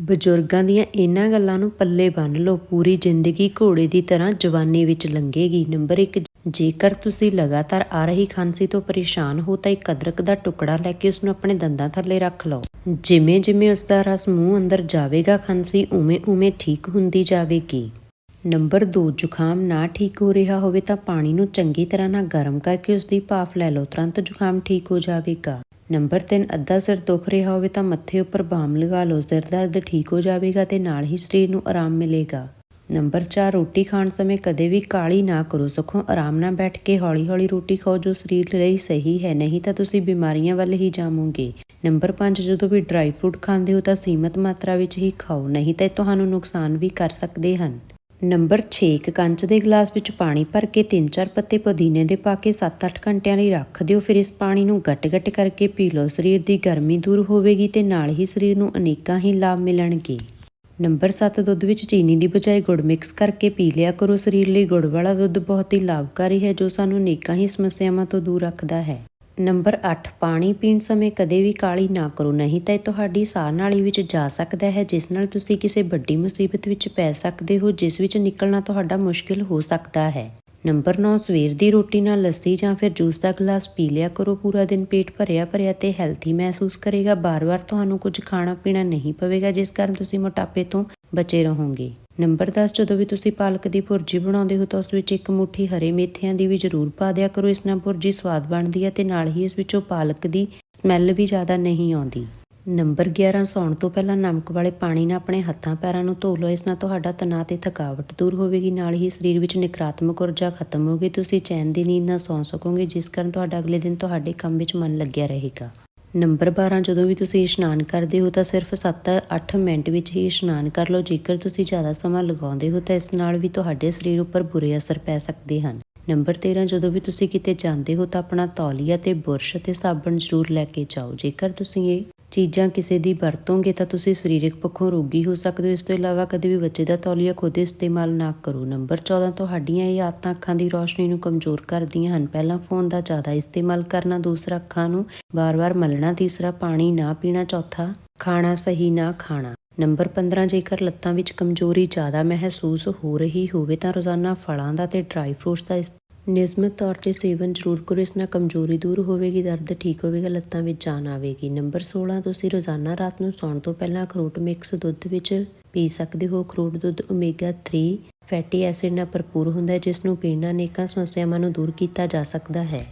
ਬਜ਼ੁਰਗਾਂ ਦੀਆਂ ਇਹਨਾਂ ਗੱਲਾਂ ਨੂੰ ਪੱਲੇ ਬੰਨ੍ਹ ਲਓ। ਪੂਰੀ ਜ਼ਿੰਦਗੀ ਘੋੜੇ ਦੀ ਤਰ੍ਹਾਂ ਜਵਾਨੀ ਵਿੱਚ ਲੰਘੇਗੀ। ਨੰਬਰ 1 ਜੇਕਰ ਤੁਸੀਂ ਲਗਾਤਾਰ ਆ ਰਹੀ ਖਾਂਸੀ ਤੋਂ ਪਰੇਸ਼ਾਨ ਹੋ, ਤਾਂ ਇੱਕ ਅਦਰਕ ਦਾ ਟੁਕੜਾ ਲੈ ਕੇ ਉਸ ਨੂੰ ਆਪਣੇ ਦੰਦਾਂ ਥੱਲੇ ਰੱਖ ਲਓ। ਜਿਵੇਂ ਜਿਵੇਂ ਉਸ ਦਾ ਰਸ ਮੂੰਹ ਅੰਦਰ ਜਾਵੇਗਾ, ਖਾਂਸੀ ਉਵੇਂ ਉਵੇਂ ਠੀਕ ਹੁੰਦੀ ਜਾਵੇਗੀ। ਨੰਬਰ 2 ਜ਼ੁਕਾਮ ਨਾ ਠੀਕ ਹੋ ਰਿਹਾ ਹੋਵੇ, ਤਾਂ ਪਾਣੀ ਨੂੰ ਚੰਗੀ ਤਰ੍ਹਾਂ ਨਾਲ ਗਰਮ ਕਰਕੇ ਉਸ ਦੀ ਭਾਫ਼ ਲੈ ਲਓ। ਤੁਰੰਤ ਜ਼ੁਕਾਮ ਠੀਕ ਹੋ ਜਾਵੇਗਾ। ਨੰਬਰ 3 ਅੱਧਾ ਸਿਰ ਦੁਖ ਰਿਹਾ ਹੋਵੇ ਤਾਂ ਮੱਥੇ ਉੱਪਰ ਬਾਮ ਲਗਾ ਲਓ, ਸਿਰ ਦਰਦ ਠੀਕ ਹੋ ਜਾਵੇਗਾ ਤੇ ਨਾਲ ਹੀ ਸਰੀਰ ਨੂੰ ਆਰਾਮ ਮਿਲੇਗਾ। ਨੰਬਰ 4 ਰੋਟੀ ਖਾਣ ਸਮੇਂ ਕਦੇ ਵੀ ਕਾਲੀ ਨਾ ਕਰੋ, ਸਗੋਂ ਆਰਾਮ ਨਾਲ ਬੈਠ ਕੇ ਹੌਲੀ-ਹੌਲੀ ਰੋਟੀ ਖਾਓ ਜੋ ਸਰੀਰ ਲਈ ਸਹੀ ਹੈ, ਨਹੀਂ ਤਾਂ ਤੁਸੀਂ ਬਿਮਾਰੀਆਂ ਵੱਲ ਹੀ ਜਾਵੋਗੇ। ਨੰਬਰ 5 ਜਦੋਂ ਵੀ ਡਰਾਈ ਫਰੂਟ ਖਾਂਦੇ ਹੋ ਤਾਂ ਸੀਮਤ ਮਾਤਰਾ ਵਿੱਚ ਹੀ ਖਾਓ, ਨਹੀਂ ਤਾਂ ਤੁਹਾਨੂੰ ਨੁਕਸਾਨ ਵੀ ਕਰ ਸਕਦੇ ਹਨ। ਨੰਬਰ 6 ਇੱਕ ਕੰਚ ਦੇ ਗਲਾਸ ਵਿੱਚ ਪਾਣੀ ਭਰ ਕੇ 3-4 ਪੱਤੇ ਪੁਦੀਨੇ ਦੇ ਪਾ ਕੇ 7-8 ਘੰਟਿਆਂ ਲਈ ਰੱਖ ਦਿਓ। ਫਿਰ ਇਸ ਪਾਣੀ ਨੂੰ ਗੱਟ ਗੱਟ ਕਰਕੇ ਪੀ ਲਓ। ਸਰੀਰ ਦੀ ਗਰਮੀ ਦੂਰ ਹੋਵੇਗੀ ਤੇ ਨਾਲ ਹੀ ਸਰੀਰ ਨੂੰ ਅਨੇਕਾਂ ਹੀ ਲਾਭ ਮਿਲਣਗੇ। ਨੰਬਰ 7 ਦੁੱਧ ਵਿੱਚ ਚੀਨੀ ਦੀ ਬਜਾਏ ਗੁੜ ਮਿਕਸ ਕਰਕੇ ਪੀ ਲਿਆ ਕਰੋ। ਸਰੀਰ ਲਈ ਗੁੜ ਵਾਲਾ ਦੁੱਧ ਬਹੁਤ ਹੀ ਲਾਭਕਾਰੀ ਹੈ, ਜੋ ਸਾਨੂੰ ਅਨੇਕਾਂ ਹੀ ਸਮੱਸਿਆਵਾਂ ਤੋਂ ਦੂਰ ਰੱਖਦਾ ਹੈ। ਨੰਬਰ 8 ਪਾਣੀ ਪੀਣ ਸਮੇਂ ਕਦੇ ਵੀ ਕਾਲੀ ਨਾ ਕਰੋ, ਨਹੀਂ ਤਾਂ ਇਹ ਤੁਹਾਡੀ ਸਾਹ ਨਾਲੀ ਵਿੱਚ ਜਾ ਸਕਦਾ ਹੈ, ਜਿਸ ਨਾਲ ਤੁਸੀਂ ਕਿਸੇ ਵੱਡੀ ਮੁਸੀਬਤ ਵਿੱਚ ਪੈ ਸਕਦੇ ਹੋ, ਜਿਸ ਵਿੱਚ ਨਿਕਲਣਾ ਤੁਹਾਡਾ ਮੁਸ਼ਕਿਲ ਹੋ ਸਕਦਾ ਹੈ। ਨੰਬਰ 9 ਸਵੇਰ ਦੀ ਰੋਟੀ ਨਾਲ ਲੱਸੀ ਜਾਂ ਫਿਰ ਜੂਸ ਦਾ ਗਲਾਸ ਪੀ ਲਿਆ ਕਰੋ, ਪੂਰਾ ਦਿਨ ਪੇਟ ਭਰਿਆ ਭਰਿਆ ਤੇ ਹੈਲਥੀ ਮਹਿਸੂਸ ਕਰੇਗਾ। ਬਾਰ-ਬਾਰ ਤੁਹਾਨੂੰ ਕੁਝ ਖਾਣਾ ਪੀਣਾ ਨਹੀਂ ਪਵੇਗਾ, ਜਿਸ ਕਾਰਨ ਤੁਸੀਂ ਮੋਟਾਪੇ ਤੋਂ ਬਚੇ ਰਹੋਗੇ। ਨੰਬਰ 10 ਜਦੋਂ ਵੀ ਤੁਸੀਂ ਪਾਲਕ ਦੀ ਭੁਰਜੀ ਬਣਾਉਂਦੇ ਹੋ ਤਾਂ ਉਸ ਵਿੱਚ ਇੱਕ ਮੁਠੀ ਹਰੇ ਮੇਥਿਆਂ ਦੀ ਵੀ ਜ਼ਰੂਰ ਪਾ ਦਿਆ ਕਰੋ। ਇਸ ਨਾਲ ਭੁਰਜੀ ਸਵਾਦ ਬਣਦੀ ਹੈ ਤੇ ਨਾਲ ਹੀ ਇਸ ਵਿੱਚੋਂ ਪਾਲਕ ਦੀ ਸਮੈਲ ਵੀ ਜ਼ਿਆਦਾ ਨਹੀਂ ਆਉਂਦੀ। ਨੰਬਰ 11 ਸੌਣ ਤੋਂ ਪਹਿਲਾਂ ਨਮਕ ਵਾਲੇ ਪਾਣੀ ਨਾਲ ਆਪਣੇ ਹੱਥਾਂ ਪੈਰਾਂ ਨੂੰ ਧੋ ਲਓ। ਇਸ ਨਾਲ ਤੁਹਾਡਾ ਤਣਾਅ ਤੇ ਥਕਾਵਟ ਦੂਰ ਹੋਵੇਗੀ, ਨਾਲ ਹੀ ਸਰੀਰ ਵਿੱਚ ਨਕਾਰਾਤਮਕ ਊਰਜਾ ਖਤਮ ਹੋਵੇਗੀ ਤੁਸੀਂ ਚੈਨ ਦੀ ਨੀਂਦ ਨਾਲ ਸੌਂ ਸਕੋਗੇ, ਜਿਸ ਕਾਰਨ ਤੁਹਾਡਾ ਅਗਲੇ ਦਿਨ ਤੁਹਾਡੇ ਕੰਮ ਵਿੱਚ ਮਨ ਲੱਗਿਆ ਰਹੇਗਾ। ਨੰਬਰ 12 ਜਦੋਂ ਵੀ ਤੁਸੀਂ ਇਸ਼ਨਾਨ ਕਰਦੇ ਹੋ ਤਾਂ ਸਿਰਫ 7-8 ਮਿੰਟ ਵਿੱਚ ਹੀ ਇਸ਼ਨਾਨ ਕਰ ਲਓ। ਜੇਕਰ ਤੁਸੀਂ ਜ਼ਿਆਦਾ ਸਮਾਂ ਲਗਾਉਂਦੇ ਹੋ ਤਾਂ ਇਸ ਨਾਲ ਵੀ ਤੁਹਾਡੇ ਸਰੀਰ ਉੱਪਰ ਬੁਰੇ ਅਸਰ ਪੈ ਸਕਦੇ ਹਨ। ਨੰਬਰ 13 ਜਦੋਂ ਵੀ ਤੁਸੀਂ ਕਿਤੇ ਜਾਂਦੇ ਹੋ ਤਾਂ ਆਪਣਾ ਤੌਲੀਆ ਤੇ ਬੁਰਸ਼ ਤੇ ਸਾਬਣ ਜ਼ਰੂਰ ਲੈ ਕੇ ਜਾਓ। ਜੇਕਰ ਤੁਸੀਂ ਇਹ ਚੀਜ਼ਾਂ ਕਿਸੇ ਦੀ ਵਰਤੋਂਗੇ ਤਾਂ ਤੁਸੀਂ ਸਰੀਰਕ ਪੱਖੋਂ ਰੋਗੀ ਹੋ ਸਕਦੇ ਹੋ। ਇਸ ਤੋਂ ਇਲਾਵਾ ਕਦੇ ਵੀ ਬੱਚੇ ਦਾ ਤੌਲੀਆ ਖੁਦ ਇਸਤੇਮਾਲ ਨਾ ਕਰੋ। ਨੰਬਰ 14 ਤੁਹਾਡੀਆਂ ਇਹ ਆਦਤਾਂ ਅੱਖਾਂ ਦੀ ਰੋਸ਼ਨੀ ਨੂੰ ਕਮਜ਼ੋਰ ਕਰਦੀਆਂ ਹਨ। ਪਹਿਲਾ ਫੋਨ ਦਾ ਜ਼ਿਆਦਾ ਇਸਤੇਮਾਲ ਕਰਨਾ, ਦੂਸਰਾ ਅੱਖਾਂ ਨੂੰ ਵਾਰ-ਵਾਰ ਮਲਣਾ, ਤੀਸਰਾ ਪਾਣੀ ਨਾ ਪੀਣਾ, ਚੌਥਾ ਖਾਣਾ ਸਹੀ ਨਾ ਖਾਣਾ। ਨੰਬਰ 15 ਜੇਕਰ ਲੱਤਾਂ ਵਿੱਚ ਕਮਜ਼ੋਰੀ ਜ਼ਿਆਦਾ ਮਹਿਸੂਸ ਹੋ ਰਹੀ ਹੋਵੇ ਤਾਂ ਰੋਜ਼ਾਨਾ ਫਲਾਂ ਦਾ ਤੇ ਡਰਾਈ ਫਰੂਟਸ ਦਾ ਨਿਯਮਿਤ ਤੌਰ ਤੇ ਸੇਵਨ ਜ਼ਰੂਰ ਕਰੋ, ਇਸ ਨਾਲ ਕਮਜ਼ੋਰੀ ਦੂਰ ਹੋਵੇਗੀ, ਦਰਦ ਠੀਕ ਹੋਵੇਗਾ, ਲੱਤਾਂ ਵਿੱਚ ਜਾਨ ਆਵੇਗੀ। ਨੰਬਰ 16 ਤੁਸੀਂ ਰੋਜ਼ਾਨਾ ਰਾਤ ਨੂੰ ਸੌਣ ਤੋਂ ਪਹਿਲਾਂ ਅਖਰੋਟ ਮਿਕਸ ਦੁੱਧ ਵਿੱਚ ਪੀ ਸਕਦੇ ਹੋ। ਅਖਰੋਟ ਦੁੱਧ ਓਮੇਗਾ 3 ਫੈਟੀ ਐਸਿਡ ਨਾਲ ਭਰਪੂਰ ਹੁੰਦਾ ਹੈ, ਜਿਸ ਨੂੰ ਪੀਣ ਨਾਲ ਅਨੇਕਾਂ ਸਮੱਸਿਆਵਾਂ ਨੂੰ ਦੂਰ ਕੀਤਾ ਜਾ ਸਕਦਾ ਹੈ।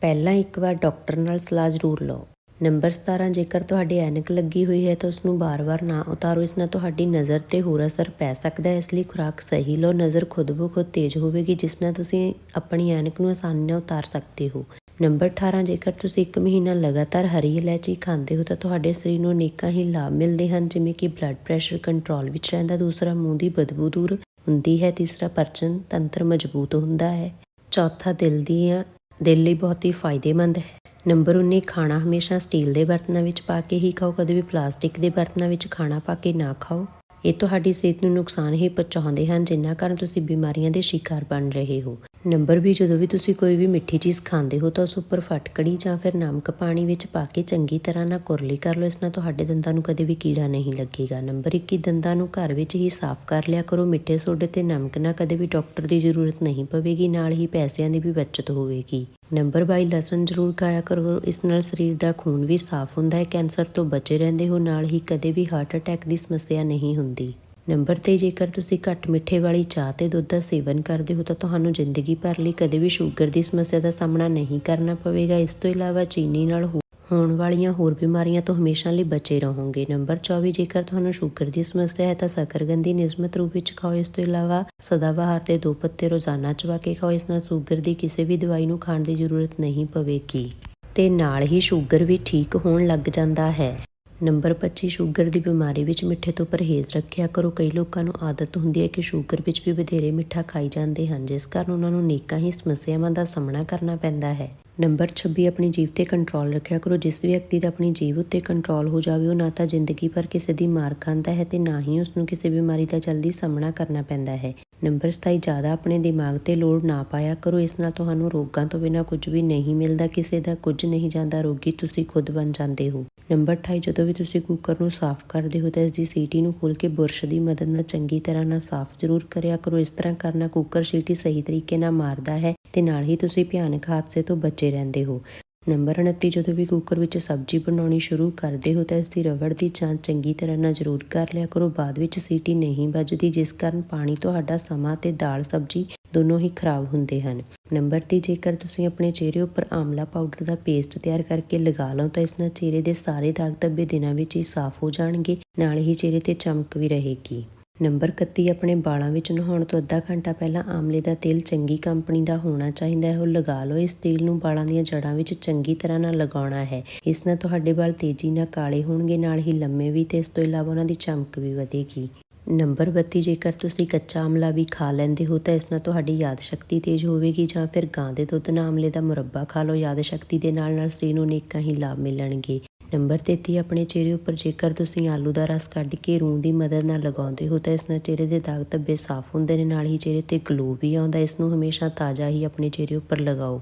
ਪਹਿਲਾਂ ਇੱਕ ਵਾਰ ਡਾਕਟਰ ਨਾਲ ਸਲਾਹ ਜ਼ਰੂਰ ਲਓ। ਨੰਬਰ 17 ਜੇਕਰ ਤੁਹਾਡੀ ਐਨਕ ਲੱਗੀ ਹੋਈ ਹੈ ਤਾਂ ਉਸ ਨੂੰ ਬਾਰ-ਬਾਰ ਨਾ ਉਤਾਰੋ। ਇਸ ਨਾਲ ਤੁਹਾਡੀ ਨਜ਼ਰ ਤੇ ਹੋਰ ਅਸਰ ਪੈ ਸਕਦਾ ਹੈ। ਇਸ ਲਈ ਖੁਰਾਕ ਸਹੀ ਲਓ। ਨਜ਼ਰ ਖੁਦ ਬੋ ਖੁਦ ਤੇਜ਼ ਹੋਵੇਗੀ, ਜਿਸ ਨਾਲ ਤੁਸੀਂ ਆਪਣੀ ਐਨਕ ਨੂੰ ਆਸਾਨੀ ਨਾਲ ਉਤਾਰ ਸਕਦੇ ਹੋ। ਨੰਬਰ 18 ਜੇਕਰ ਤੁਸੀਂ ਇੱਕ ਮਹੀਨਾ ਲਗਾਤਾਰ ਹਰੀ ਇਲਾਇਚੀ ਖਾਂਦੇ ਹੋ ਤਾਂ ਤੁਹਾਡੇ ਸਰੀਰ ਨੂੰ ਅਨੇਕਾਂ ਹੀ ਲਾਭ ਮਿਲਦੇ ਹਨ, ਜਿਵੇਂ ਕਿ ਬਲੱਡ ਪ੍ਰੈਸ਼ਰ ਕੰਟਰੋਲ ਵਿੱਚ ਰਹਿੰਦਾ ਦੂਸਰਾ ਮੂੰਹ ਦੀ ਬਦਬੂ ਦੂਰ ਹੁੰਦੀ ਹੈ, ਤੀਸਰਾ ਪਰਚਨ ਤੰਤਰ ਮਜ਼ਬੂਤ ਹੁੰਦਾ ਹੈ, ਚੌਥਾ ਦਿਲ ਦੀਆਂ, ਦਿਲ ਲਈ ਬਹੁਤ ਹੀ ਫਾਇਦੇਮੰਦ ਹੈ। ਨੰਬਰ 19 ਖਾਣਾ ਹਮੇਸ਼ਾ ਸਟੀਲ ਦੇ ਬਰਤਨਾਂ ਵਿੱਚ ਪਾ ਕੇ ਹੀ ਖਾਓ, ਕਦੇ ਵੀ ਪਲਾਸਟਿਕ ਦੇ ਬਰਤਨਾਂ ਵਿੱਚ ਖਾਣਾ ਪਾ ਕੇ ਨਾ ਖਾਓ। ਇਹ ਤੁਹਾਡੀ ਸਿਹਤ ਨੂੰ ਨੁਕਸਾਨ ਹੀ ਪਹੁੰਚਾਉਂਦੇ ਹਨ, ਜਿੰਨਾ ਕਾਰਨ ਤੁਸੀਂ ਬਿਮਾਰੀਆਂ ਦੇ ਸ਼ਿਕਾਰ ਬਣ ਰਹੇ ਹੋ। ਨੰਬਰ 20 ਜਦੋਂ ਵੀ ਤੁਸੀਂ ਕੋਈ ਵੀ ਮਿੱਠੀ ਚੀਜ਼ ਖਾਂਦੇ ਹੋ ਤਾਂ ਉਸ ਉੱਪਰ ਫਟਕੜੀ ਜਾਂ ਫਿਰ ਨਮਕ ਪਾਣੀ ਵਿੱਚ ਪਾ ਕੇ ਚੰਗੀ ਤਰ੍ਹਾਂ ਨਾਲ ਕੁਰਲੀ ਕਰ ਲਓ। ਇਸ ਨਾਲ ਤੁਹਾਡੇ ਦੰਦਾਂ ਨੂੰ ਕਦੇ ਵੀ ਕੀੜਾ ਨਹੀਂ ਲੱਗੇਗਾ। ਨੰਬਰ 21 ਦੰਦਾਂ ਨੂੰ ਘਰ ਵਿੱਚ ਹੀ ਸਾਫ਼ ਕਰ ਲਿਆ ਕਰੋ। ਮਿੱਠੇ ਸੋਡੇ ਤੇ ਨਮਕ ਨਾਲ ਕਦੇ ਵੀ ਡਾਕਟਰ ਦੀ ਜ਼ਰੂਰਤ ਨਹੀਂ ਪਵੇਗੀ, ਨਾਲ ਹੀ ਪੈਸਿਆਂ ਦੀ ਵੀ ਬਚਤ ਹੋਵੇਗੀ। ਨੰਬਰ 22 ਲਸਣ ਜ਼ਰੂਰ ਖਾਇਆ ਕਰੋ। ਇਸ ਨਾਲ ਸਰੀਰ ਦਾ ਖੂਨ ਵੀ ਸਾਫ਼ ਹੁੰਦਾ ਹੈ। ਕੈਂਸਰ ਤੋਂ ਬਚੇ ਰਹਿੰਦੇ ਹੋ। ਨਾਲ ਹੀ ਕਦੇ ਵੀ ਹਾਰਟ ਅਟੈਕ ਦੀ ਸਮੱਸਿਆ ਨਹੀਂ ਹੁੰਦੀ। ਨੰਬਰ 3 ਜੇਕਰ ਤੁਸੀਂ ਘੱਟ ਮਿੱਠੇ ਵਾਲੀ ਚਾਹ ਤੇ ਦੁੱਧ ਦਾ ਸੇਵਨ ਕਰਦੇ ਹੋ ਤਾਂ ਤੁਹਾਨੂੰ ਜ਼ਿੰਦਗੀ ਭਰ ਲਈ ਕਦੇ ਵੀ ਸ਼ੂਗਰ ਦੀ ਸਮੱਸਿਆ ਦਾ ਸਾਹਮਣਾ ਨਹੀਂ ਕਰਨਾ ਪਵੇਗਾ। ਇਸ ਤੋਂ ਇਲਾਵਾ ਚੀਨੀ ਨਾਲ ਹੋਣ ਵਾਲੀਆਂ ਹੋਰ ਬਿਮਾਰੀਆਂ ਤੋਂ ਹਮੇਸ਼ਾ ਲਈ ਬਚੇ ਰਹੋਗੇ। ਨੰਬਰ 24 ਜੇਕਰ ਤੁਹਾਨੂੰ ਸ਼ੂਗਰ ਦੀ ਸਮੱਸਿਆ ਹੈ ਤਾਂ ਸਕਰਗੰਦੀ ਨਿਯਮਿਤ ਰੂਪ ਵਿੱਚ ਖਾਓ। ਇਸ ਤੋਂ ਇਲਾਵਾ ਸਦਾਬਹਾਰ ਦੇ ਦੋ ਪੱਤੇ ਰੋਜ਼ਾਨਾ ਚਬਾ ਕੇ ਖਾਓ। ਇਸ ਨਾਲ ਸ਼ੂਗਰ ਦੀ ਕਿਸੇ ਵੀ ਦਵਾਈ ਨੂੰ ਖਾਣ ਦੀ ਜ਼ਰੂਰਤ ਨਹੀਂ ਪਵੇਗੀ। ਤੇ ਨਾਲ ਹੀ ਸ਼ੂਗਰ ਵੀ ਠੀਕ ਹੋਣ ਲੱਗ ਜਾਂਦਾ ਹੈ। ਨੰਬਰ 25 ਸ਼ੂਗਰ ਦੀ ਬਿਮਾਰੀ ਵਿੱਚ ਮਿੱਠੇ ਤੋਂ ਪਰਹੇਜ਼ ਰੱਖਿਆ ਕਰੋ। ਕਈ ਲੋਕਾਂ ਨੂੰ ਆਦਤ ਹੁੰਦੀ ਹੈ ਕਿ ਸ਼ੂਗਰ ਵਿੱਚ ਵੀ ਵਧੇਰੇ ਮਿੱਠਾ ਖਾਈ ਜਾਂਦੇ ਹਨ, ਜਿਸ ਕਾਰਨ ਉਹਨਾਂ ਨੂੰ ਨੇਕਾਂ ਹੀ ਸਮੱਸਿਆਵਾਂ ਦਾ ਸਾਹਮਣਾ ਕਰਨਾ ਪੈਂਦਾ ਹੈ। ਨੰਬਰ 26 ਆਪਣੀ ਜੀਵ ਤੇ ਕੰਟਰੋਲ ਰੱਖਿਆ ਕਰੋ। ਜਿਸ ਵਿਅਕਤੀ ਦਾ ਆਪਣੀ ਜੀਵ ਉੱਤੇ ਕੰਟਰੋਲ ਹੋ ਜਾਵੇ, ਉਹ ਨਾ ਤਾਂ ਜ਼ਿੰਦਗੀ ਭਰ ਕਿਸੇ ਦੀ ਮਾਰ ਖਾਂਦਾ ਹੈ ਤੇ ਨਾ ਹੀ ਉਸ ਨੂੰ ਕਿਸੇ ਬਿਮਾਰੀ ਦਾ ਜਲਦੀ ਸਾਹਮਣਾ ਕਰਨਾ ਪੈਂਦਾ ਹੈ। ਨੰਬਰ 27 ਜ਼ਿਆਦਾ ਆਪਣੇ ਦਿਮਾਗ ਤੇ ਲੋਡ ਨਾ ਪਾਇਆ ਕਰੋ। ਇਸ ਨਾਲ ਤੁਹਾਨੂੰ ਰੋਗਾਂ ਤੋਂ ਬਿਨਾਂ ਕੁਝ ਵੀ ਨਹੀਂ ਮਿਲਦਾ, ਕਿਸੇ ਦਾ ਕੁਝ ਨਹੀਂ ਜਾਂਦਾ, ਰੋਗੀ ਤੁਸੀਂ ਖੁਦ ਬਣ ਜਾਂਦੇ ਹੋ। ਨੰਬਰ 28 ਜਦੋਂ ਵੀ ਤੁਸੀਂ ਕੁੱਕਰ ਨੂੰ ਸਾਫ਼ ਕਰਦੇ ਹੋ, ਤਾਂ ਇਸ ਦੀ ਸੀਟੀ ਨੂੰ ਖੋਲ ਕੇ ਬੁਰਸ਼ ਦੀ ਮਦਦ ਨਾਲ ਚੰਗੀ ਤਰ੍ਹਾਂ ਨਾਲ ਸਾਫ਼ ਜ਼ਰੂਰ ਕਰਿਆ ਕਰੋ। ਇਸ ਤਰ੍ਹਾਂ ਕਰਨਾ ਕੁੱਕਰ ਸੀਟੀ ਸਹੀ ਤਰੀਕੇ ਨਾਲ ਮਾਰਦਾ ਹੈ ਤੇ ਨਾਲ ਹੀ ਤੁਸੀਂ ਭਿਆਨਕ ਹਾਦਸੇ ਤੋਂ ਬਚੇ ਰਹਿੰਦੇ ਹੋ। ਨੰਬਰ 29 ਜਦੋਂ ਵੀ ਕੁੱਕਰ ਵਿੱਚ ਸਬਜ਼ੀ ਬਣਾਉਣੀ ਸ਼ੁਰੂ ਕਰਦੇ ਹੋ ਤਾਂ ਇਸ ਦੀ ਰਬੜ ਦੀ ਜਾਂਚ ਚੰਗੀ ਤਰ੍ਹਾਂ ਨਾਲ ਜ਼ਰੂਰ ਕਰ ਲਿਆ ਕਰੋ। ਬਾਅਦ ਵਿੱਚ ਸੀਟੀ ਨਹੀਂ ਵੱਜਦੀ, ਜਿਸ ਕਾਰਨ ਪਾਣੀ, ਤੁਹਾਡਾ ਸਮਾਂ ਤੇ ਦਾਲ, ਸਬਜ਼ੀ ਦੋਨੋਂ ਹੀ ਖਰਾਬ ਹੁੰਦੇ ਹਨ। ਨੰਬਰ 3 ਜੇਕਰ ਤੁਸੀਂ ਆਪਣੇ ਚਿਹਰੇ ਉੱਪਰ ਆਮਲਾ ਪਾਊਡਰ ਦਾ ਪੇਸਟ ਤਿਆਰ ਕਰਕੇ ਲਗਾ ਲਓ ਤਾਂ ਇਸ ਨਾਲ ਚਿਹਰੇ ਦੇ ਸਾਰੇ ਦਾਗ ਧੱਬੇ ਦਿਨਾਂ ਵਿੱਚ ਹੀ ਸਾਫ਼ ਹੋ ਜਾਣਗੇ, ਨਾਲ ਹੀ ਚਿਹਰੇ ਤੇ ਚਮਕ ਵੀ ਰਹੇਗੀ। ਨੰਬਰ 31 ਆਪਣੇ ਵਾਲਾਂ ਵਿੱਚ ਨਹਾਉਣ ਤੋਂ ਅੱਧਾ ਘੰਟਾ ਪਹਿਲਾਂ ਆਮਲੇ ਦਾ ਤੇਲ ਚੰਗੀ ਕੰਪਨੀ ਦਾ ਹੋਣਾ ਚਾਹੀਦਾ ਹੈ। ਉਹ ਲਗਾ ਲਓ, ਇਸ ਤੇਲ ਨੂੰ ਵਾਲਾਂ ਦੀਆਂ ਜੜ੍ਹਾਂ ਵਿੱਚ ਚੰਗੀ ਤਰ੍ਹਾਂ ਨਾਲ ਲਗਾਉਣਾ ਹੈ। ਇਸ ਨਾਲ ਤੁਹਾਡੇ ਵਾਲ ਤੇਜ਼ੀ ਨਾਲ ਕਾਲੇ ਹੋਣਗੇ, ਨਾਲ ਹੀ ਲੰਮੇ ਵੀ ਤੇ ਇਸ ਤੋਂ ਇਲਾਵਾ ਉਹਨਾਂ ਦੀ ਚਮਕ ਵੀ ਵਧੇਗੀ। ਨੰਬਰ 32 ਜੇਕਰ ਤੁਸੀਂ ਕੱਚਾ ਆਮਲਾ ਵੀ ਖਾ ਲੈਂਦੇ ਹੋ ਤਾਂ ਇਸ ਨਾਲ ਤੁਹਾਡੀ ਯਾਦ ਸ਼ਕਤੀ ਤੇਜ਼ ਹੋਵੇਗੀ ਜਾਂ ਫਿਰ ਗਾਂ ਦੇ ਦੁੱਧ ਨਾਲ ਆਮਲੇ ਦਾ ਮੁਰੱਬਾ ਖਾ ਲਓ। ਯਾਦ ਸ਼ਕਤੀ ਦੇ ਨਾਲ ਨਾਲ ਸਰੀਰ ਨੂੰ ਅਨੇਕਾਂ ਹੀ ਲਾਭ ਮਿਲਣਗੇ। ਨੰਬਰ 33 ਆਪਣੇ ਚਿਹਰੇ ਉੱਪਰ, ਜੇਕਰ ਤੁਸੀਂ ਆਲੂ ਦਾ ਰਸ ਕੱਢ ਕੇ ਰੂੰ ਦੀ ਮਦਦ ਨਾਲ ਲਗਾਉਂਦੇ ਹੋ, ਤਾਂ ਇਸ ਨਾਲ ਚਿਹਰੇ ਦੇ ਦਾਗ ਧੱਬੇ ਸਾਫ਼ ਹੁੰਦੇ ਨੇ, ਨਾਲ ਹੀ ਚਿਹਰੇ ਤੇ ਗਲੋ ਵੀ ਆਉਂਦਾ, ਇਸ ਨੂੰ ਹਮੇਸ਼ਾ ਤਾਜ਼ਾ ਹੀ ਆਪਣੇ ਚਿਹਰੇ ਉੱਪਰ ਲਗਾਓ।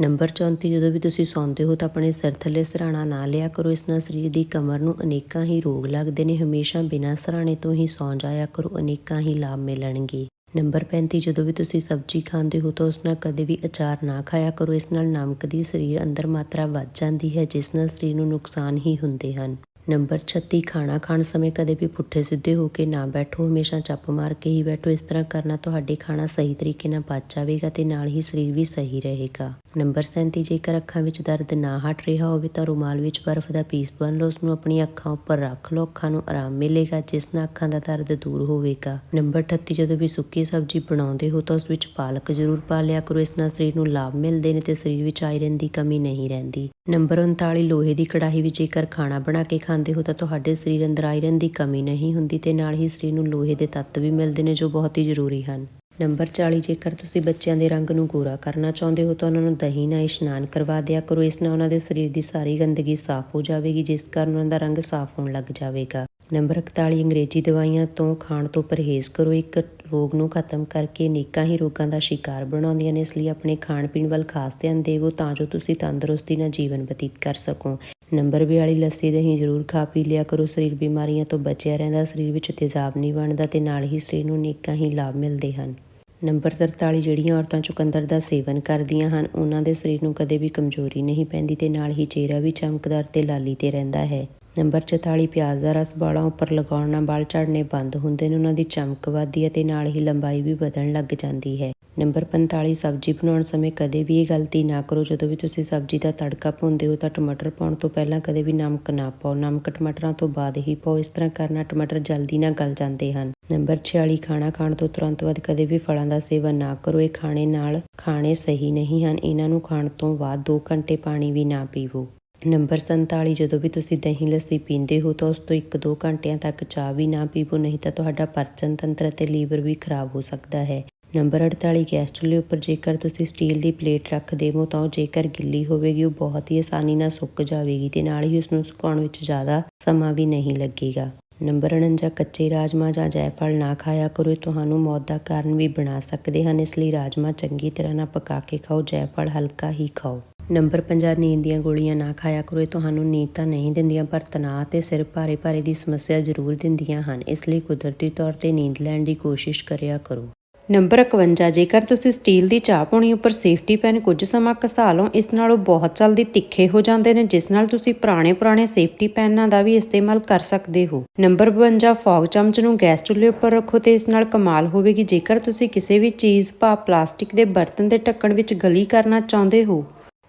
ਨੰਬਰ 34 ਜਦੋਂ ਵੀ ਤੁਸੀਂ ਸੌਂਦੇ ਹੋ ਤਾਂ ਆਪਣੇ ਸਿਰ ਥੱਲੇ ਸਰਾਣਾ ਨਾ ਲਿਆ ਕਰੋ, ਇਸ ਨਾਲ ਸਰੀਰ ਦੀ ਕਮਰ ਨੂੰ ਅਨੇਕਾਂ ਹੀ ਰੋਗ ਲੱਗਦੇ ਨੇ, ਹਮੇਸ਼ਾ ਬਿਨਾਂ ਸਰਾਣੇ ਤੋਂ ਹੀ ਸੌਂ ਜਾਇਆ ਕਰੋ, ਅਨੇਕਾਂ ਹੀ ਲਾਭ ਮਿਲਣਗੇ। ਨੰਬਰ 35 ਜਦੋਂ ਵੀ ਤੁਸੀਂ ਸਬਜ਼ੀ ਖਾਂਦੇ ਹੋ ਤਾਂ ਉਸ ਨਾਲ ਕਦੇ ਵੀ ਅਚਾਰ ਨਾ ਖਾਇਆ ਕਰੋ। ਇਸ ਨਾਲ ਨਮਕ ਦੀ ਸਰੀਰ ਅੰਦਰ ਮਾਤਰਾ ਵੱਧ ਜਾਂਦੀ ਹੈ, ਜਿਸ ਨਾਲ ਸਰੀਰ ਨੂੰ ਨੁਕਸਾਨ ਹੀ ਹੁੰਦੇ ਹਨ। ਨੰਬਰ 36 ਖਾਣਾ ਖਾਣ ਸਮੇਂ ਕਦੇ ਵੀ ਪੁੱਠੇ ਸਿੱਧੇ ਹੋ ਕੇ ਨਾ ਬੈਠੋ, ਹਮੇਸ਼ਾ ਚੱਪ ਮਾਰ ਕੇ ਹੀ ਬੈਠੋ। ਇਸ ਤਰ੍ਹਾਂ ਕਰਨਾ ਤੁਹਾਡੇ ਖਾਣਾ ਸਹੀ ਤਰੀਕੇ ਨਾਲ ਪਚ ਜਾਵੇਗਾ ਤੇ ਨਾਲ ਹੀ ਸਰੀਰ ਵੀ ਸਹੀ ਰਹੇਗਾ। ਨੰਬਰ 37 ਜੇਕਰ ਅੱਖਾਂ ਵਿੱਚ ਦਰਦ ਨਾ ਹਟ ਰਿਹਾ ਹੋਵੇ ਤਾਂ ਰੁਮਾਲ ਵਿੱਚ ਬਰਫ਼ ਦਾ ਪੀਸ ਬੰਨ ਲਓ ਉਸ ਨੂੰ ਆਪਣੀ ਅੱਖਾਂ ਉੱਪਰ ਰੱਖ ਲਓ। ਅੱਖਾਂ ਨੂੰ ਆਰਾਮ ਮਿਲੇਗਾ, ਜਿਸ ਨਾਲ ਅੱਖਾਂ ਦਾ ਦਰਦ ਦੂਰ ਹੋਵੇਗਾ। ਨੰਬਰ 38 ਜਦੋਂ ਵੀ ਸੁੱਕੀ ਸਬਜ਼ੀ ਬਣਾਉਂਦੇ ਹੋ ਤਾਂ ਉਸ ਵਿੱਚ ਪਾਲਕ ਜ਼ਰੂਰ ਪਾ ਲਿਆ ਕਰੋ। ਇਸ ਨਾਲ ਸਰੀਰ ਨੂੰ ਲਾਭ ਮਿਲਦੇ ਨੇ ਤੇ ਸਰੀਰ ਵਿੱਚ ਆਇਰਨ ਦੀ ਕਮੀ ਨਹੀਂ ਰਹਿੰਦੀ। ਨੰਬਰ 39 ਲੋਹੇ ਦੀ ਕੜਾਹੀ ਵਿੱਚ ਜੇਕਰ ਖਾਣਾ ਬਣਾ ਕੇ ਖਾਂਦੇ ਹੋ ਤਾਂ ਤੁਹਾਡੇ ਸਰੀਰ ਅੰਦਰ ਆਇਰਨ ਦੀ ਕਮੀ ਨਹੀਂ ਹੁੰਦੀ ਤੇ ਨਾਲ ਹੀ ਸਰੀਰ ਨੂੰ ਲੋਹੇ ਦੇ ਤੱਤ ਵੀ ਮਿਲਦੇ ਨੇ ਜੋ ਬਹੁਤ ਹੀ ਜ਼ਰੂਰੀ ਹਨ। ਨੰਬਰ 40 ਜੇਕਰ ਤੁਸੀਂ ਬੱਚਿਆਂ ਦੇ ਰੰਗ ਨੂੰ ਗੋਰਾ ਕਰਨਾ ਚਾਹੁੰਦੇ ਹੋ ਤਾਂ ਉਹਨਾਂ ਨੂੰ ਦਹੀਂ ਨਾਲ ਇਸ਼ਨਾਨ ਕਰਵਾ ਦਿਆ ਕਰੋ। ਇਸ ਨਾਲ ਉਹਨਾਂ ਦੇ ਸਰੀਰ ਦੀ ਸਾਰੀ ਗੰਦਗੀ ਸਾਫ਼ ਹੋ ਜਾਵੇਗੀ, ਜਿਸ ਕਾਰਨ ਉਹਨਾਂ ਦਾ ਰੰਗ ਸਾਫ਼ ਹੋਣ ਲੱਗ ਜਾਵੇਗਾ। ਨੰਬਰ 41 ਅੰਗਰੇਜ਼ੀ ਦਵਾਈਆਂ ਤੋਂ ਖਾਣ ਤੋਂ ਪਰਹੇਜ਼ ਕਰੋ। ਇੱਕ ਰੋਗ ਨੂੰ ਖਤਮ ਕਰਕੇ ਅਨੇਕਾਂ ਹੀ ਰੋਗਾਂ ਦਾ ਸ਼ਿਕਾਰ ਬਣਾਉਂਦੀਆਂ ਨੇ, ਇਸ ਲਈ ਆਪਣੇ ਖਾਣ ਪੀਣ ਵੱਲ ਖਾਸ ਧਿਆਨ ਦੇਵੋ ਤਾਂ ਜੋ ਤੁਸੀਂ ਤੰਦਰੁਸਤੀ ਨਾਲ ਜੀਵਨ ਬਤੀਤ ਕਰ ਸਕੋ। ਨੰਬਰ 42 ਲੱਸੀ, ਦਹੀਂ ਜ਼ਰੂਰ ਖਾ ਪੀ ਲਿਆ ਕਰੋ। ਸਰੀਰ ਬਿਮਾਰੀਆਂ ਤੋਂ ਬਚਿਆ ਰਹਿੰਦਾ, ਸਰੀਰ ਵਿੱਚ ਤੇਜ਼ਾਬ ਨਹੀਂ ਬਣਦਾ ਤੇ ਨਾਲ ਹੀ ਸਰੀਰ ਨੂੰ ਅਨੇਕਾਂ ਹੀ ਲਾਭ ਮਿਲਦੇ ਹਨ। ਨੰਬਰ 43 ਜਿਹੜੀਆਂ ਔਰਤਾਂ ਚੁਕੰਦਰ ਦਾ ਸੇਵਨ ਕਰਦੀਆਂ ਹਨ, ਉਹਨਾਂ ਦੇ ਸਰੀਰ ਨੂੰ ਕਦੇ ਵੀ ਕਮਜ਼ੋਰੀ ਨਹੀਂ ਪੈਂਦੀ ਤੇ ਨਾਲ ਹੀ ਚਿਹਰਾ ਵੀ ਚਮਕਦਾਰ ਤੇ ਲਾਲੀ ਤੇ ਰਹਿੰਦਾ ਹੈ। ਨੰਬਰ 44 ਪਿਆਜ਼ ਦਾ ਰਸ ਵਾਲਾਂ ਉੱਪਰ ਲਗਾਉਣ ਨਾਲ ਵਾਲ ਝੜਨੇ ਬੰਦ ਹੁੰਦੇ ਨੇ, ਉਹਨਾਂ ਦੀ ਚਮਕ ਵੱਧਦੀ ਹੈ ਤੇ ਨਾਲ ਹੀ ਲੰਬਾਈ ਵੀ ਵਧਣ ਲੱਗ ਜਾਂਦੀ ਹੈ। ਨੰਬਰ 45 ਸਬਜ਼ੀ ਬਣਾਉਣ ਸਮੇਂ ਕਦੇ ਵੀ ਇਹ ਗਲਤੀ ਨਾ ਕਰੋ। ਜਦੋਂ ਵੀ ਤੁਸੀਂ ਸਬਜ਼ੀ ਦਾ ਤੜਕਾ ਪਾਉਂਦੇ ਹੋ ਤਾਂ ਟਮਾਟਰ ਪਾਉਣ ਤੋਂ ਪਹਿਲਾਂ ਕਦੇ ਵੀ ਨਮਕ ਨਾ ਪਾਓ। ਨਮਕ ਟਮਾਟਰਾਂ ਤੋਂ ਬਾਅਦ ਹੀ ਪਾਓ। ਇਸ ਤਰ੍ਹਾਂ ਕਰਨਾ ਟਮਾਟਰ ਜਲਦੀ ਨਾਲ ਗਲ ਜਾਂਦੇ ਹਨ। ਨੰਬਰ 46 ਖਾਣਾ ਖਾਣ ਤੋਂ ਤੁਰੰਤ ਬਾਅਦ ਕਦੇ ਵੀ ਫਲਾਂ ਦਾ ਸੇਵਨ ਨਾ ਕਰੋ। ਇਹ ਖਾਣੇ ਨਾਲ ਖਾਣੇ ਸਹੀ ਨਹੀਂ ਹਨ। ਇਹਨਾਂ ਨੂੰ ਖਾਣ ਤੋਂ ਬਾਅਦ 2 ਘੰਟੇ ਪਾਣੀ ਵੀ ਨਾ ਪੀਵੋ। ਨੰਬਰ 47 ਜਦੋਂ ਵੀ ਤੁਸੀਂ ਦਹੀਂ ਲੱਸੀ ਪੀਂਦੇ ਹੋ ਤਾਂ ਉਸ ਤੋਂ 1-2 ਘੰਟਿਆਂ ਤੱਕ ਚਾਹ ਵੀ ਨਾ ਪੀਵੋ। ਨਹੀਂ ਤਾਂ ਤੁਹਾਡਾ ਪਾਚਨ ਤੰਤਰ ਅਤੇ ਲੀਵਰ ਵੀ ਖਰਾਬ ਹੋ ਸਕਦਾ ਹੈ। ਨੰਬਰ 48 ਗੈਸ ਚੁੱਲ੍ਹੇ ਉੱਪਰ ਜੇਕਰ ਤੁਸੀਂ ਸਟੀਲ ਦੀ ਪਲੇਟ ਰੱਖ ਦੇਵੋ ਤਾਂ ਉਹ ਜੇਕਰ ਗਿੱਲੀ ਹੋਵੇਗੀ, ਉਹ ਬਹੁਤ ਹੀ ਆਸਾਨੀ ਨਾਲ ਸੁੱਕ ਜਾਵੇਗੀ ਤੇ ਨਾਲ ਹੀ ਉਸ ਨੂੰ ਸੁਕਾਉਣ ਵਿੱਚ ਜ਼ਿਆਦਾ ਸਮਾਂ ਵੀ ਨਹੀਂ ਲੱਗੇਗਾ। ਨੰਬਰ 49 ਕੱਚੇ ਰਾਜਮਾ ਜਾਂ ਜਾਇਫਲ ਨਾ ਖਾਇਆ ਕਰੋ ਤੁਹਾਨੂੰ ਮੌਤ ਦਾ ਕਾਰਨ ਵੀ ਬਣਾ ਸਕਦੇ ਹਨ। ਇਸ ਲਈ ਰਾਜਮਾ ਚੰਗੀ ਤਰ੍ਹਾਂ ਨਾਲ ਪਕਾ ਕੇ ਖਾਓ, ਜਾਇਫਲ ਹਲਕਾ ਹੀ ਖਾਓ। ਨੰਬਰ 50 ਨੀਂਦ ਦੀਆਂ ਗੋਲੀਆਂ ਨਾ ਖਾਇਆ ਕਰੋ, ਇਹ ਤੁਹਾਨੂੰ ਨੀਂਦ ਤਾਂ ਨਹੀਂ ਦਿੰਦੀਆਂ, ਪਰ ਤਣਾਅ ਤੇ ਸਿਰ ਭਾਰੇ ਭਾਰੇ ਦੀ ਸਮੱਸਿਆ ਜ਼ਰੂਰ ਦਿੰਦੀਆਂ ਹਨ। ਇਸ ਲਈ ਕੁਦਰਤੀ ਤੌਰ ਤੇ ਨੀਂਦ ਲੈਣ ਦੀ ਕੋਸ਼ਿਸ਼ ਕਰਿਆ ਕਰੋ। ਨੰਬਰ 51 ਜੇਕਰ ਤੁਸੀਂ ਸਟੀਲ ਦੀ ਚਾਹ ਪਾਉਣੀ, ਉੱਪਰ ਸੇਫਟੀ ਪੈਨ ਕੁਝ ਸਮਾਂ ਘਸਾ ਲਓ। ਇਸ ਨਾਲ ਉਹ ਬਹੁਤ ਜਲਦੀ ਤਿੱਖੇ ਹੋ ਜਾਂਦੇ ਨੇ, ਜਿਸ ਨਾਲ ਤੁਸੀਂ ਪੁਰਾਣੇ ਪੁਰਾਣੇ ਸੇਫਟੀ ਪੈਨਾਂ ਦਾ ਵੀ ਇਸਤੇਮਾਲ ਕਰ ਸਕਦੇ ਹੋ। ਨੰਬਰ 52 ਫੌਗ ਚਮਚ ਨੂੰ ਗੈਸ ਚੁੱਲ੍ਹੇ ਉੱਪਰ ਰੱਖੋ ਤੇ ਇਸ ਨਾਲ ਕਮਾਲ ਹੋਵੇਗੀ। ਜੇਕਰ ਤੁਸੀਂ ਕਿਸੇ ਵੀ ਚੀਜ਼ ਭਾਵ ਪਲਾਸਟਿਕ ਦੇ ਬਰਤਨ ਦੇ ਢੱਕਣ ਵਿੱਚ ਗਲੀ ਕਰਨਾ ਚਾਹੁੰਦੇ ਹੋ,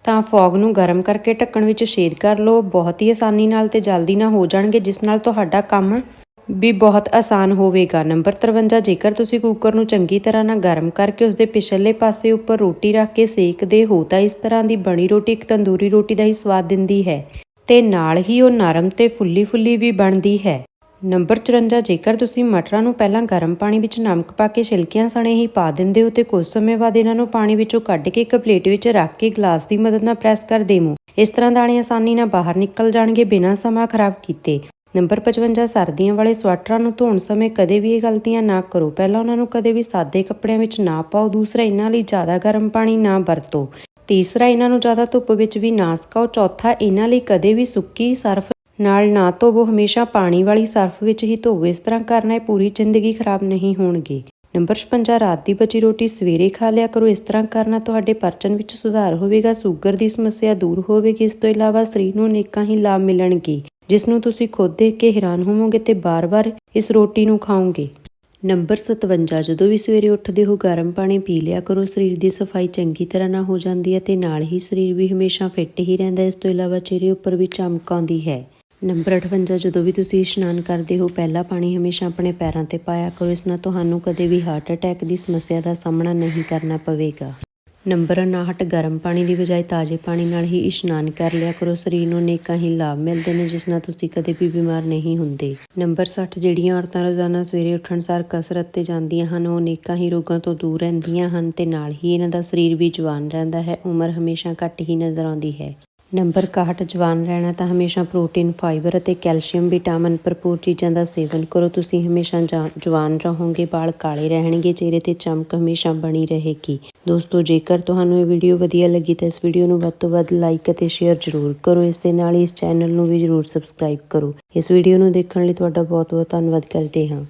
ਤਾਂ ਫੌਗ ਨੂੰ ਗਰਮ ਕਰਕੇ ਢੱਕਣ ਵਿੱਚ ਛੇਦ ਕਰ ਲਓ। ਬਹੁਤ ਹੀ ਆਸਾਨੀ ਨਾਲ ਤੇ ਜਲਦੀ ਨਾਲ ਹੋ ਜਾਣਗੇ, ਜਿਸ ਨਾਲ ਤੁਹਾਡਾ ਕੰਮ ਵੀ ਬਹੁਤ ਆਸਾਨ ਹੋਵੇਗਾ। ਨੰਬਰ 53 ਜੇਕਰ ਤੁਸੀਂ ਕੁੱਕਰ ਨੂੰ ਚੰਗੀ ਤਰ੍ਹਾਂ ਨਾਲ ਗਰਮ ਕਰਕੇ ਉਸ ਦੇ ਪਿਛਲੇ ਪਾਸੇ ਉੱਪਰ ਰੋਟੀ ਰੱਖ ਕੇ ਸੇਕਦੇ ਹੋ, ਤਾਂ ਇਸ ਤਰ੍ਹਾਂ ਦੀ ਬਣੀ ਰੋਟੀ ਇੱਕ ਤੰਦੂਰੀ ਰੋਟੀ ਦਾ ਹੀ ਸਵਾਦ ਦਿੰਦੀ ਹੈ ਤੇ ਨਾਲ ਹੀ ਉਹ ਨਰਮ ਤੇ ਫੁੱਲੀ ਫੁੱਲੀ ਵੀ ਬਣਦੀ ਹੈ। ਨੰਬਰ 54 ਜੇਕਰ ਤੁਸੀਂ ਮਟਰਾਂ ਨੂੰ ਪਹਿਲਾਂ ਗਰਮ ਪਾਣੀ ਵਿੱਚ ਨਮਕ ਪਾ ਕੇ ਛਿਲਕਿਆਂ ਸਣੇ ਹੀ ਪਾ ਦਿੰਦੇ ਹੋ ਤੇ ਕੁਝ ਸਮੇਂ ਬਾਅਦ ਇਹਨਾਂ ਨੂੰ ਪਾਣੀ ਵਿੱਚੋਂ ਕੱਢ ਕੇ ਇੱਕ ਪਲੇਟ ਵਿੱਚ ਰੱਖ ਕੇ ਗਲਾਸ ਦੀ ਮਦਦ ਨਾਲ ਪ੍ਰੈਸ ਕਰ ਦੇਵੋ ਇਸ ਤਰ੍ਹਾਂ ਦਾਣੇ ਆਸਾਨੀ ਨਾਲ ਬਾਹਰ ਨਿਕਲ ਜਾਣਗੇ ਬਿਨਾਂ ਸਮਾਂ ਖਰਾਬ ਕੀਤੇ। ਨੰਬਰ 55 ਸਰਦੀਆਂ ਵਾਲੇ ਸਵੈਟਰਾਂ ਨੂੰ ਧੋਣ ਸਮੇਂ ਕਦੇ ਵੀ ਇਹ ਗਲਤੀਆਂ ਨਾ ਕਰੋ। ਪਹਿਲਾਂ ਉਹਨਾਂ ਨੂੰ ਕਦੇ ਵੀ ਸਾਦੇ ਕੱਪੜਿਆਂ ਵਿੱਚ ਨਾ ਪਾਓ, ਦੂਸਰਾ ਇਹਨਾਂ ਲਈ ਜ਼ਿਆਦਾ ਗਰਮ ਪਾਣੀ ਨਾ ਵਰਤੋ। ਤੀਸਰਾ, ਇਹਨਾਂ ਨੂੰ ਜ਼ਿਆਦਾ ਧੁੱਪ ਵਿੱਚ ਵੀ ਨਾ ਸੁਕਾਓ। ਚੌਥਾ, ਇਹਨਾਂ ਲਈ ਕਦੇ ਵੀ ਸੁੱਕੀ ਸਰਫ ਨਾਲ ਨਾ ਧੋਵੋ। ਹਮੇਸ਼ਾ ਪਾਣੀ ਵਾਲੀ ਸਰਫ ਵਿੱਚ ਹੀ ਧੋਵੋ। ਇਸ ਤਰ੍ਹਾਂ ਕਰਨਾ ਇਹ ਪੂਰੀ ਜ਼ਿੰਦਗੀ ਖਰਾਬ ਨਹੀਂ ਹੋਣਗੇ। ਨੰਬਰ 56 ਰਾਤ ਦੀ ਬਚੀ ਰੋਟੀ ਸਵੇਰੇ ਖਾ ਲਿਆ ਕਰੋ। ਇਸ ਤਰ੍ਹਾਂ ਕਰਨਾ ਤੁਹਾਡੇ ਪਾਚਨ ਵਿੱਚ ਸੁਧਾਰ ਹੋਵੇਗਾ, ਸ਼ੂਗਰ ਦੀ ਸਮੱਸਿਆ ਦੂਰ ਹੋਵੇਗੀ। ਇਸ ਤੋਂ ਇਲਾਵਾ ਸਰੀਰ ਨੂੰ ਅਨੇਕਾਂ ਹੀ ਲਾਭ ਮਿਲਣਗੇ, ਜਿਸ ਨੂੰ ਤੁਸੀਂ ਖੁਦ ਦੇਖ ਕੇ ਹੈਰਾਨ ਹੋਵੋਗੇ ਤੇ ਬਾਰ-ਬਾਰ ਇਸ ਰੋਟੀ ਨੂੰ ਖਾਓਗੇ। ਨੰਬਰ 57 ਜਦੋਂ ਵੀ ਸਵੇਰੇ ਉੱਠਦੇ ਹੋ, ਗਰਮ ਪਾਣੀ ਪੀ ਲਿਆ ਕਰੋ। ਸਰੀਰ ਦੀ ਸਫ਼ਾਈ ਚੰਗੀ ਤਰ੍ਹਾਂ ਨਾਲ ਹੋ ਜਾਂਦੀ ਹੈ ਤੇ ਨਾਲ ਹੀ ਸਰੀਰ ਵੀ ਹਮੇਸ਼ਾ ਫਿੱਟ ਹੀ ਰਹਿੰਦਾ ਇਸ ਤੋਂ ਇਲਾਵਾ ਚਿਹਰੇ ਉੱਪਰ ਵੀ ਚਮਕ ਆਉਂਦੀ ਹੈ। ਨੰਬਰ 58 ਜਦੋਂ ਵੀ ਤੁਸੀਂ ਇਸ਼ਨਾਨ ਕਰਦੇ ਹੋ, ਪਹਿਲਾ ਪਾਣੀ ਹਮੇਸ਼ਾ ਆਪਣੇ ਪੈਰਾਂ ਤੇ ਪਾਇਆ ਕਰੋ। ਇਸ ਨਾਲ ਤੁਹਾਨੂੰ ਕਦੇ ਵੀ ਹਾਰਟ ਅਟੈਕ ਦੀ ਸਮੱਸਿਆ ਦਾ ਸਾਹਮਣਾ ਨਹੀਂ ਕਰਨਾ ਪਵੇਗਾ। ਨੰਬਰ 59 ਗਰਮ ਪਾਣੀ ਦੀ ਬਜਾਏ ਤਾਜ਼ੇ ਪਾਣੀ ਨਾਲ ਹੀ ਇਸ਼ਨਾਨ ਕਰ ਲਿਆ ਕਰੋ। ਸਰੀਰ ਨੂੰ ਅਨੇਕਾਂ ਹੀ ਲਾਭ ਮਿਲਦੇ ਨੇ, ਜਿਸ ਨਾਲ ਤੁਸੀਂ ਕਦੇ ਵੀ ਬਿਮਾਰ ਨਹੀਂ ਹੁੰਦੇ। ਨੰਬਰ 60 ਜਿਹੜੀਆਂ ਔਰਤਾਂ ਰੋਜ਼ਾਨਾ ਸਵੇਰੇ ਉੱਠਣ ਸਾਰ ਕਸਰਤ ਤੇ ਜਾਂਦੀਆਂ ਹਨ, ਉਹ ਅਨੇਕਾਂ ਹੀ ਰੋਗਾਂ ਤੋਂ ਦੂਰ ਰਹਿੰਦੀਆਂ ਹਨ ਤੇ ਨਾਲ ਹੀ ਇਹਨਾਂ ਦਾ ਸਰੀਰ ਵੀ ਜਵਾਨ ਰਹਿੰਦਾ ਹੈ। ਉਮਰ ਹਮੇਸ਼ਾ ਘੱਟ ਹੀ ਨਜ਼ਰ ਆਉਂਦੀ ਹੈ। ਨੰਬਰ 61 ਜਵਾਨ ਰਹਿਣਾ ਤਾਂ ਹਮੇਸ਼ਾ ਪ੍ਰੋਟੀਨ, ਫਾਈਬਰ ਅਤੇ ਕੈਲਸ਼ੀਅਮ, ਵਿਟਾਮਿਨ ਭਰਪੂਰ ਚੀਜ਼ਾਂ ਦਾ ਸੇਵਨ ਕਰੋ। ਤੁਸੀਂ ਹਮੇਸ਼ਾ ਜਾ- ਜਵਾਨ ਰਹੋਗੇ ਵਾਲ ਕਾਲੇ ਰਹਿਣਗੇ, ਚਿਹਰੇ ਤੇ ਚਮਕ ਹਮੇਸ਼ਾ ਬਣੀ ਰਹੇਗੀ। ਦੋਸਤੋ, ਜੇਕਰ ਤੁਹਾਨੂੰ ਇਹ ਵੀਡੀਓ ਵਧੀਆ ਲੱਗੀ ਤਾਂ ਇਸ ਵੀਡੀਓ ਨੂੰ ਵੱਧ ਤੋਂ ਵੱਧ ਲਾਈਕ ਅਤੇ ਸ਼ੇਅਰ ਜ਼ਰੂਰ ਕਰੋ। ਇਸ ਦੇ ਨਾਲ ਹੀ ਇਸ ਚੈਨਲ ਨੂੰ ਵੀ ਜ਼ਰੂਰ ਸਬਸਕ੍ਰਾਈਬ ਕਰੋ। ਇਸ ਵੀਡੀਓ ਨੂੰ ਦੇਖਣ ਲਈ ਤੁਹਾਡਾ ਬਹੁਤ ਬਹੁਤ ਧੰਨਵਾਦ ਕਰਦੇ ਹਾਂ।